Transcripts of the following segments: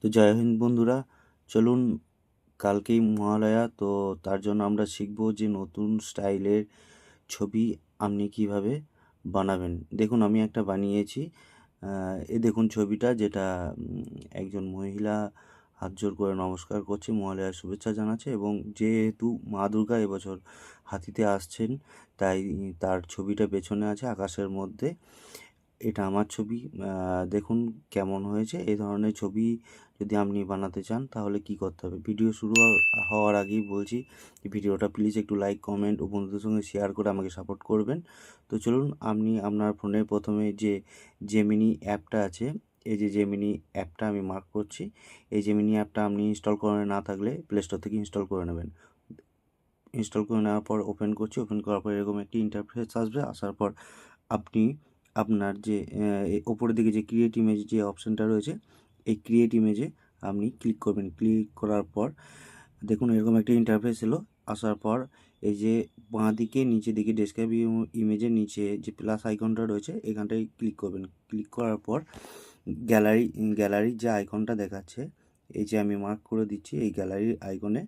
তো জয় হিন্দ বন্ধুরা, চলুন কালকেই মহালয়া, তো তার জন্য আমরা শিখব যে নতুন স্টাইলের ছবি আপনি কীভাবে বানাবেন। দেখুন, আমি একটা বানিয়েছি। এ দেখুন ছবিটা, যেটা একজন মহিলা হাত জোর করে নমস্কার করছে, মহালয়ার শুভেচ্ছা জানাচ্ছে এবং যেহেতু মা দুর্গা এবছর হাতিতে আসছেন, তাই তার ছবিটা পেছনে আছে, আকাশের মধ্যে। এটা আমার ছবি। দেখুন কেমন হয়েছে। এই ধরনের ছবি যদি আপনি বানাতে চান, তাহলে কি করতে হবে? ভিডিও শুরু হওয়ার- আগেই বলছি, ভিডিওটা প্লিজ একটু লাইক কমেন্ট ও বন্ধুদের সঙ্গে শেয়ার করে আমাকে সাপোর্ট করবেন। তো চলুন, আপনি আপনার ফোনে প্রথমে যে জেমিনি অ্যাপটা আছে, এই যে জেমিনি অ্যাপটা আমি মার্ক করছি। এই জেমিনি অ্যাপটা আপনি ইনস্টল করে না থাকলে প্লে স্টোর থেকে ইনস্টল করে নেবেন। ইনস্টল করে নেওয়ার পর ওপেন করছি। ওপেন করার পর এরকম একটি ইন্টারফেস আসবে। আসার পর আপনি আপনার যে ওপরের দিকে যে ক্রিয়েট ইমেজ যে অপশানটা রয়েছে, এই ক্রিয়েট ইমেজে আপনি ক্লিক করবেন। ক্লিক করার পর দেখুন এরকম একটা ইন্টারফেস এলো। আসার পর এই যে বাঁ দিকে নিচে দিকে ডেসক্রাইব ইমেজের নিচে যে প্লাস আইকনটা রয়েছে, এখানটায় ক্লিক করবেন। ক্লিক করার পর গ্যালারি গ্যালারির যে আইকনটা দেখাচ্ছে, এই যে আমি মার্ক করে দিচ্ছি, এই গ্যালারির আইকনে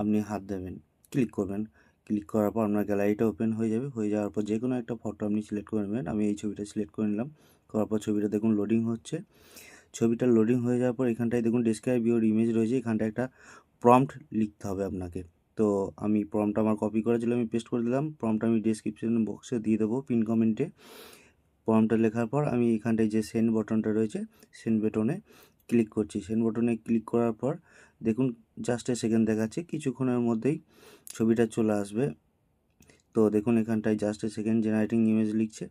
আপনি হাত দেবেন। ক্লিক করবেন। ক্লিক করার পর আপনার গ্যালারিটা ওপেন হয়ে যাবে। হয়ে যাওয়ার পর যে কোনো একটা ফটো আপনি সিলেক্ট করে নেবেন। আমি এই ছবিটা সিলেক্ট করে নিলাম। করার পর ছবিটা দেখুন লোডিং হচ্ছে। ছবিটা লোডিং হয়ে যাওয়ার পর এখানটায় দেখুন ডেসক্রাইব ইউর ইমেজ রয়েছে। এখানটায় একটা প্রম্পট লিখতে হবে আপনাকে। তো আমি প্রম্পট আমার কপি করেছিল আমি পেস্ট করে দিলাম। প্রম্পট আমি ডেসক্রিপশন বক্সে দিয়ে দেবো পিন কমেন্টে প্রম্পটটা লেখার পর আমি এখানটায় যে সেন্ড বটনটা রয়েছে সেন্ড বাটনে ক্লিক করছি। সেন্ড বটনে ক্লিক করার পর দেখুন জাস্ট এ সেকেন্ড দেখাচ্ছে। কিছুক্ষণের মধ্যেই ছবিটা চলে আসবে। তো দেখুন, এখানটায় just a second generating image লিখছে।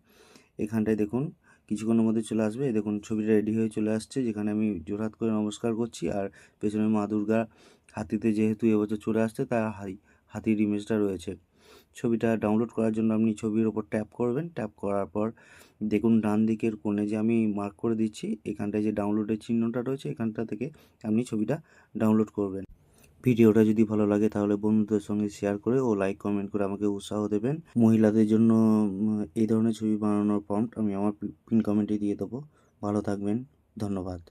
এখানটায় দেখুন, কিছুক্ষণের মধ্যে চলে আসবে। দেখুন, ছবিটা রেডি হয়ে চলে আসছে, যেখানে আমি জোরহাত করে নমস্কার করছি। আর পেছনে মা দুর্গা হাতিতে যেহেতু এবছর চলে আসছে, তার হাই হাতির ইমেজটা রয়েছে। ছবিটা ডাউনলোড করার জন্য আপনি ছবির ওপর ট্যাপ করবেন। ট্যাপ করার পর দেখুন ডান দিকের কোণে যে আমি মার্ক করে দিচ্ছি, এখানটায় যে ডাউনলোডের চিহ্নটা রয়েছে, এখানটা থেকে আপনি ছবিটা ডাউনলোড করবেন। ভিডিওটা যদি ভালো লাগে তাহলে বন্ধুদের সঙ্গে শেয়ার করে ও লাইক কমেন্ট করে আমাকে উৎসাহ দেবেন। মহিলাদের জন্য এই ধরনের ছবি বানানোর প্রম্পট আমি আমার পিন কমেন্টে দিয়ে দেবো। ভালো থাকবেন, ধন্যবাদ।